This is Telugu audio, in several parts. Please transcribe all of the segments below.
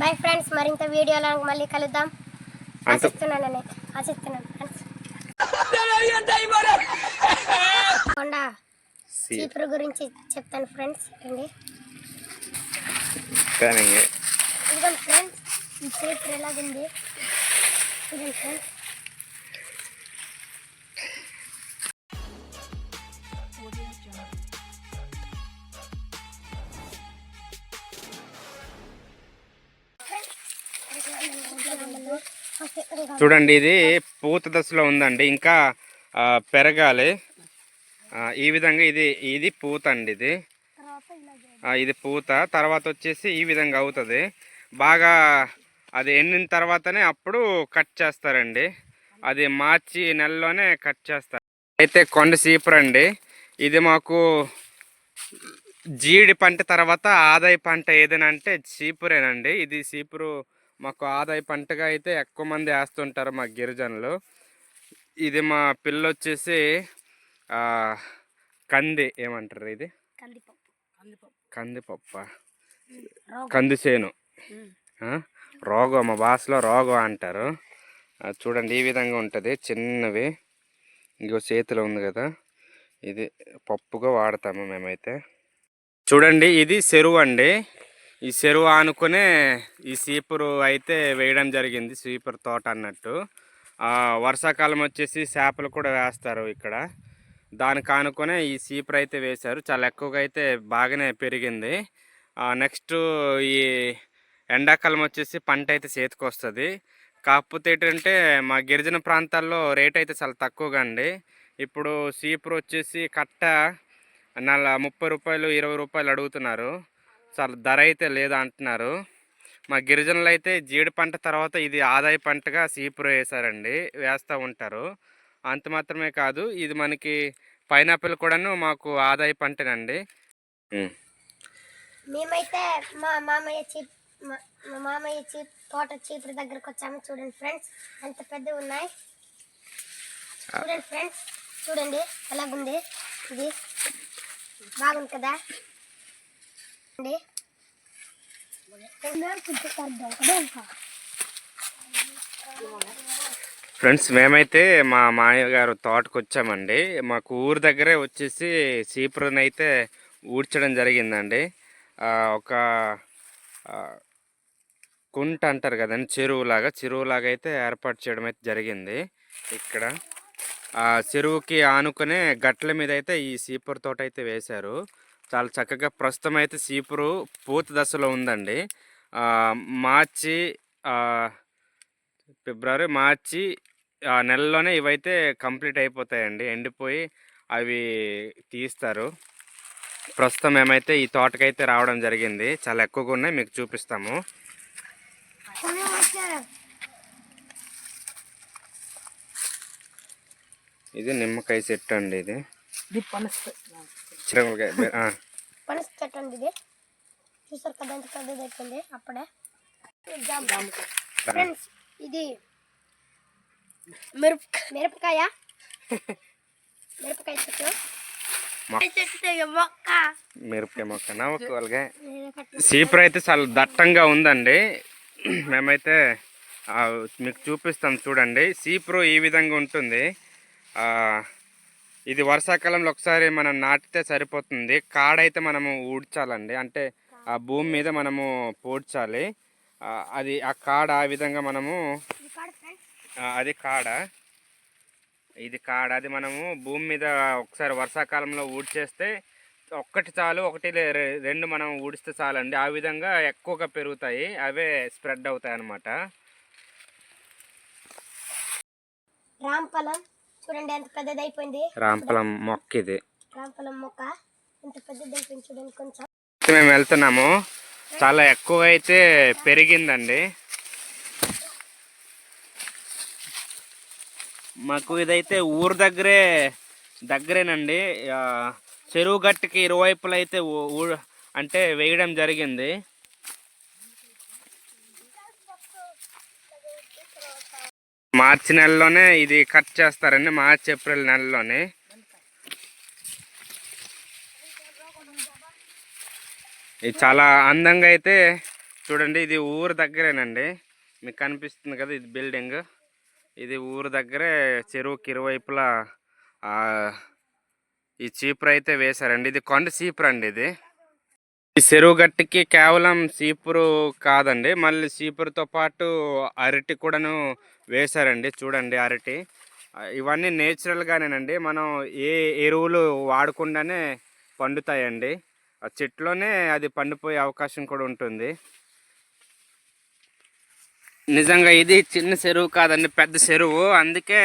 బాయ్ ఫ్రెండ్స్ మరింత వీడియోలో మళ్ళీ కలుద్దాం. ఆశిస్తున్నాను ఫ్రెండ్స్ కొండ చీపురు గురించి చెప్తాను ఫ్రెండ్స్ అండి ఇదిగోండి ఫ్రెండ్స్ ఈ చీపురు ఎలాగుంది? ఫ్రెండ్స్ చూడండి ఇది పూత దశలో ఉందండి. ఇంకా పెరగాలి. ఈ విధంగా ఇది ఇది పూత అండి ఇది. ఇది పూత. తర్వాత వచ్చేసి ఈ విధంగా అవుతుంది. బాగా అది ఎండిన తర్వాతనే అప్పుడు కట్ చేస్తారండి. అది మార్చి నెలలోనే కట్ చేస్తారు. అయితే కొండ సీపురండి ఇది మాకు జీడి పంట తర్వాత ఆదాయ పంట ఏదైనా అంటే చీపురేనండి ఇది సీపురు మాకు ఆదాయ పంటగా అయితే ఎక్కువ మంది వేస్తుంటారు మా గిరిజనులు. ఇది మా పిల్ల వచ్చేసి కంది ఏమంటారు ఇది? కందిపప్ప. కంది చేను? రోగం మా భాషలో రోగం అంటారు. చూడండి ఈ విధంగా ఉంటుంది. చిన్నవి. ఇంకో చేతిలో ఉంది కదా. ఇది పప్పుగా వాడతాము మేమైతే. చూడండి ఇది చెరువు అండి. ఈ చెరువు ఆనుకునే ఈ సీపురు అయితే వేయడం జరిగింది సీపురు తోట అన్నట్టు. వర్షాకాలం వచ్చేసి చేపలు కూడా వేస్తారు ఇక్కడ. దానికి ఆనుకునే ఈ సీపురు అయితే వేశారు. చాలా ఎక్కువగా అయితే బాగానే పెరిగింది. నెక్స్ట్ ఈ ఎండాకాలం వచ్చేసి పంట అయితే చేతికి వస్తుంది. కాకపోతే ఏంటంటే మా గిరిజన ప్రాంతాల్లో రేట్ అయితే చాలా తక్కువగా అండి. ఇప్పుడు సీపురు వచ్చేసి కట్ట నల్ల ముప్పై రూపాయలు ఇరవై రూపాయలు అడుగుతున్నారు. చాలా ధర అయితే లేదా అంటున్నారు మా గిరిజనులు అయితే జీడి పంట తర్వాత ఇది ఆదాయ పంటగా సీపురు వేశారండి వేస్తూ ఉంటారు. అంత మాత్రమే కాదు ఇది మనకి పైనాపిల్ కూడాను మాకు ఆదాయ పంటనండి. మేమైతే మా మామయ్య చీప్ మా- మామయ్య చీప్ తోట చీపురు దగ్గరకు వచ్చాము చూడండి ఫ్రెండ్స్ ఎంత పెద్దవి ఉన్నాయి. చూడండి ఫ్రెండ్స్ చూడండి ఎలాగుంది? ఇది బాగుంది కదా? అండి ఫ్రెండ్స్ మేమైతే మా మాయ గారు తోటకు వచ్చామండి మాకు ఊరు దగ్గరే వచ్చేసి సీపురని అయితే ఊడ్చడం జరిగిందండి. ఒక కుంట అంటారు కదండి చెరువులాగా చెరువులాగా అయితే ఏర్పాటు చేయడం అయితే జరిగింది ఇక్కడ. ఆ చెరువుకి ఆనుకునే గట్ల మీద అయితే ఈ సీపురు తోట అయితే వేశారు. చాలా చక్కగా ప్రస్తుతం అయితే సీపురు పూత దశలో ఉందండి. మార్చి ఫిబ్రవరి మార్చి ఆ నెలలోనే ఇవైతే కంప్లీట్ అయిపోతాయండి. ఎండిపోయి అవి తీస్తారు. ప్రస్తుతం ఏమైతే ఈ తోటకైతే రావడం జరిగింది. చాలా ఎక్కువగా ఉన్నాయి మీకు చూపిస్తాము. ఇది నిమ్మకాయ చెట్టు అండి ఇది. బె- ఆ, పనస చెట్టు అండి ఇది. చూసారు కదా ఎంత పెద్దది అయిపోయింది. అప్పుడే. ఫ్రెండ్స్ ఇది మిరప మిరపకాయ. మిరపకాయ చెట్టు. మిరపకాయ మొక్క. నవ్వుకోవాలిగా. సీపర్ అయితే చాలా దట్టంగా ఉందండి. మేమైతే మీకు చూపిస్తాం చూడండి. సీప్రో ఈ విధంగా ఉంటుంది. ఇది వర్షాకాలంలో ఒకసారి మనం నాటితే సరిపోతుంది. కాడ అయితే మనము ఊడ్చాలండి. అంటే ఆ భూమి మీద మనము పూడ్చాలి. అది ఆ కాడ ఆ విధంగా మనము అది కాడ. ఇది కాడ. అది మనము భూమి మీద ఒకసారి వర్షాకాలంలో ఊడ్చేస్తే ఒక్కటి చాలు ఒకటి రె- రెండు మనం ఊడిస్తే చాలండి. ఆ విధంగా ఎక్కువగా పెరుగుతాయి. అవే స్ప్రెడ్ అవుతాయి అన్నమాట రాంపలం చూడండి ఎంత పెద్దది అయిపోయింది రాంపలం మొక్క ఇది. రాంపలం మొక్క ఎంత పెద్దది అయిపోయింది చూడండి కొంచెం. మేము వెళ్తున్నాము. చాలా ఎక్కువ అయితే పెరిగిందండి. మాకు ఇదైతే ఊరు దగ్గరే దగ్గరేనండి. చెరువు గట్టుకి ఇరువైపులు అయితే ఊ- ఊ- అంటే వేయడం జరిగింది. మార్చి నెలలోనే ఇది కట్ చేస్తారండి మార్చి ఏప్రిల్ నెలలోనే. ఇది చాలా అందంగా అయితే చూడండి ఇది ఊరు దగ్గరేనండి. మీకు కనిపిస్తుంది కదా ఇది బిల్డింగ్. ఇది ఊరు దగ్గరే చెరువుకి ఇరువైపులా ఈ చీపురు అయితే వేశారండి. ఇది కొండ చీపురు అండి ఇది. ఈ చెరువు గట్టుకి కేవలం చీపురు కాదండి. మళ్ళీ చీపురుతో పాటు అరటి కూడాను వేశారండి. చూడండి అరటి. ఇవన్నీ నేచురల్గానేనండి మనం ఏ ఎరువులు వాడకుండానే పండుతాయండి. ఆ చెట్లోనే అది పండిపోయే అవకాశం కూడా ఉంటుంది. నిజంగా ఇది చిన్న చెరువు కాదండి పెద్ద చెరువు. అందుకే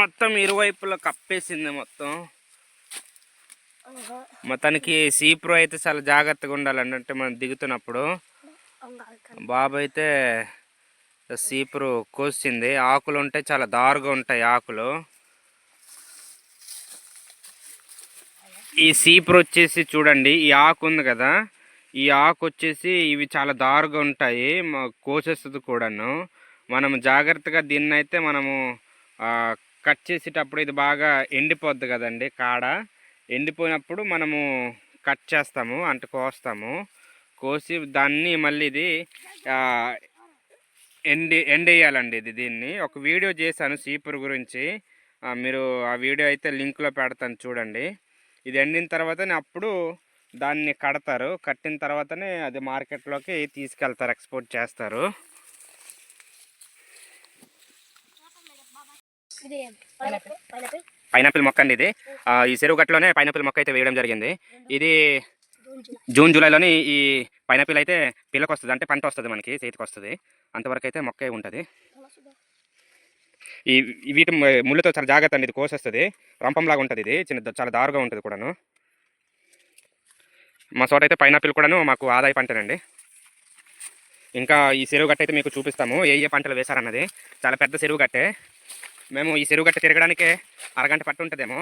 మొత్తం ఇరువైపులా కప్పేసింది మొత్తం. మొత్తానికి సీప్రో అయితే చాలా జాగ్రత్తగా ఉండాలండి అంటే మనం దిగుతున్నప్పుడు. బాబు అయితే సీపురు కోసింది. ఆకులు ఉంటాయి చాలా దారుగా ఉంటాయి ఆకులు. ఈ సీపురు వచ్చేసి చూడండి ఈ ఆకు ఉంది కదా ఈ ఆకు వచ్చేసి ఇవి చాలా దారుగా ఉంటాయి కోసేస్తుంది కూడాను. మనం జాగ్రత్తగా దీన్ని అయితే మనము కట్ చేసేటప్పుడు ఇది బాగా ఎండిపోద్ది కదండి కాడ. ఎండిపోయినప్పుడు మనము కట్ చేస్తాము అంటే కోస్తాము కోసి దాన్ని మళ్ళీ ఇది ఆ, ఎండి ఎండేయాలండి ఇది దీన్ని. ఒక వీడియో చేశాను సీపురు గురించి. మీరు ఆ వీడియో అయితే లింక్లో పెడతాను చూడండి. ఇది ఎండిన తర్వాతనే అప్పుడు దాన్ని కడతారు. కట్టిన తర్వాతనే అది మార్కెట్లోకి తీసుకెళ్తారు ఎక్స్పోర్ట్ చేస్తారు. పైనాపిల్ మొక్క అండి ఇది. ఈ చెరువు గట్టులోనే పైనాపిల్ మొక్క అయితే వేయడం జరిగింది. ఇది జూన్ జూలై. జూన్ జూలైలోని ఈ పైనాపిల్ అయితే పిల్లకి వస్తుంది అంటే పంట వస్తుంది మనకి చేతికి వస్తుంది అంతవరకు అయితే మొక్కే ఉంటుంది ఈ వీటి ముళ్ళతో చాలా జాగ్రత్త అండి. ఇది కోసేస్తుంది. రంపంలాగా ఉంటుంది ఇది. చిన్న చాలా దారుగా ఉంటుంది కూడాను. మా చోట అయితే పైనాపిల్ కూడాను మాకు ఆదాయ పంటనండి. ఇంకా ఈ చెరువు గట్ట అయితే మీకు చూపిస్తాము. ఏ ఏ పంటలు వేశారన్నది. చాలా పెద్ద చెరువు గట్టే. మేము ఈ చెరువు గట్ట తిరగడానికే అరగంట పట్టు ఉంటుందేమో